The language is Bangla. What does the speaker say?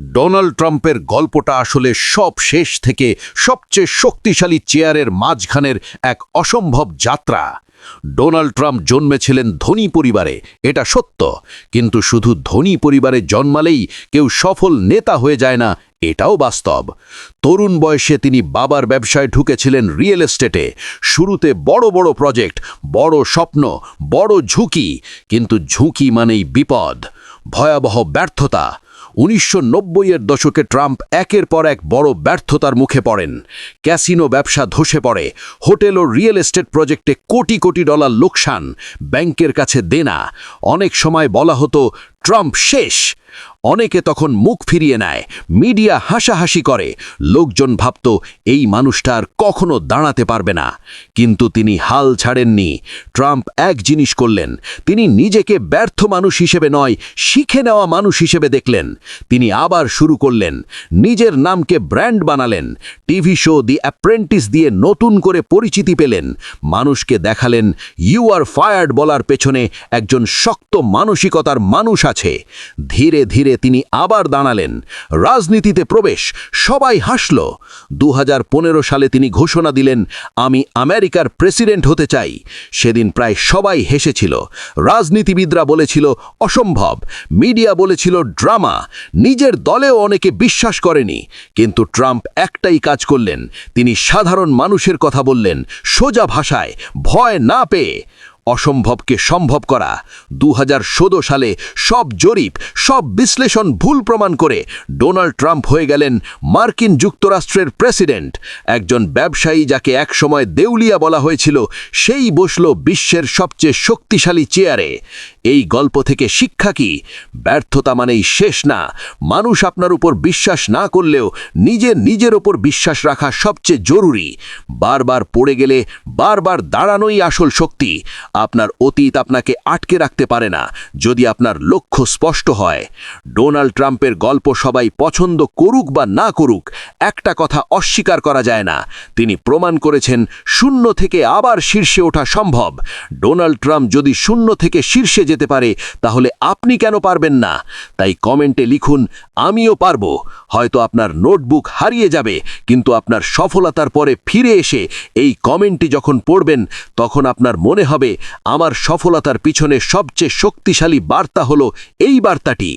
ডোনাল্ড ট্রাম্পের গল্পটা আসলে সব শেষ থেকে সবচেয়ে শক্তিশালী চেয়ারের মাঝখানের এক অসম্ভব যাত্রা। ডোনাল্ড ট্রাম্প জন্মেছিলেন ধনী পরিবারে, এটা সত্য, কিন্তু শুধু ধনী পরিবারে জন্মালেই কেউ সফল নেতা হয়ে যায় না, এটাও বাস্তব। তরুণ বয়সে তিনি বাবার ব্যবসায় ঢুকেছিলেন রিয়েল এস্টেটে, শুরুতে বড় বড় প্রজেক্ট, বড় স্বপ্ন, বড় ঝুঁকি, কিন্তু ঝুঁকি মানেই বিপদ, ভয়াবহ ব্যর্থতা। উনিশশো এর দশকে ট্রাম্প একের পর এক বড় ব্যর্থতার মুখে পড়েন। ক্যাসিনো ব্যবসা ধসে পড়ে। হোটেল ও রিয়েল এস্টেট প্রজেক্টে কোটি কোটি ডলার লোকসান ব্যাংকের কাছে দেনা। অনেক সময় বলা হতো ট্রাম্প শেষ। অনেকে তখন মুখ ফিরিয়ে নেয়, মিডিয়া হাসাহাসি করে। লোকজন ভাবত, এই মানুষটার কখনো দাঁড়াতে পারবে না। কিন্তু তিনি হাল ছাড়েননি। ট্রাম্প এক জিনিস করলেন, তিনি নিজেকে ব্যর্থ মানুষ হিসেবে নয়, শিখে নেওয়া মানুষ হিসেবে দেখলেন। তিনি আবার শুরু করলেন, নিজের নামকে ব্র্যান্ড বানালেন। টিভি শো দি অ্যাপ্রেন্টিস দিয়ে নতুন করে পরিচিতি পেলেন। মানুষকে দেখালেন, ইউ আর ফায়ার্ড বলার পেছনে একজন শক্ত মানসিকতার মানুষ আছে ধীরে ধীরে তিনি আবার দাঁড়ালেন। রাজনীতিতে প্রবেশ, সবাই হাসল। দু হাজার পনেরো সালে তিনি ঘোষণা দিলেন, আমি আমেরিকার প্রেসিডেন্ট হতে চাই। সেদিন প্রায় সবাই হেসেছিল। রাজনীতিবিদরা বলেছিল, অসম্ভব। মিডিয়া বলেছিল, ড্রামা। নিজের দলেও অনেকে বিশ্বাস করেনি। কিন্তু ট্রাম্প একটাই কাজ করলেন। তিনি সাধারণ মানুষের কথা বললেন, সোজা ভাষায়, ভয় না পেয়ে। অসম্ভবকে সম্ভব করা। দু হাজার ষোলো সালে সব জরিপ, সব বিশ্লেষণ ভুল প্রমাণ করে ডোনাল্ড ট্রাম্প হয়ে গেলেন মার্কিন যুক্তরাষ্ট্রের প্রেসিডেন্ট। একজন ব্যবসায়ী যাকে একসময় দেউলিয়া বলা হয়েছিল, সেই বসল বিশ্বের সবচেয়ে শক্তিশালী চেয়ারে। এই গল্প থেকে শিক্ষা কি? ব্যর্থতা মানেই শেষ না। মানুষ আপনার উপর বিশ্বাস না করলেও নিজের নিজের ওপর বিশ্বাস রাখা সবচেয়ে জরুরি। বারবার পড়ে গেলে বারবার দাঁড়ানোই আসল শক্তি। আপনার অতীত আপনাকে আটকে রাখতে পারে না, যদি আপনার লক্ষ্য স্পষ্ট হয়। ডোনাল্ড ট্রাম্পের গল্প সবাই পছন্দ করুক বা না করুক, একটা কথা অস্বীকার করা যায় না। তিনি প্রমাণ করেছেন শূন্য থেকে আবার শীর্ষে ওঠা সম্ভব। ডোনাল্ড ট্রাম্প যদি শূন্য থেকে শীর্ষে যেতে পারে, তাহলে আপনি কেন পারবেন না? তাই কমেন্টে লিখুন, আমিও পারব। হয়তো আপনার নোটবুক হারিয়ে যাবে, কিন্তু আপনার সফলতার পরে ফিরে এসে এই কমেন্টটি যখন পড়বেন, তখন আপনার মনে হবে, আমার সফলতার পিছনে সবচেয়ে শক্তিশালী বার্তা হলো এই বার্তাটি।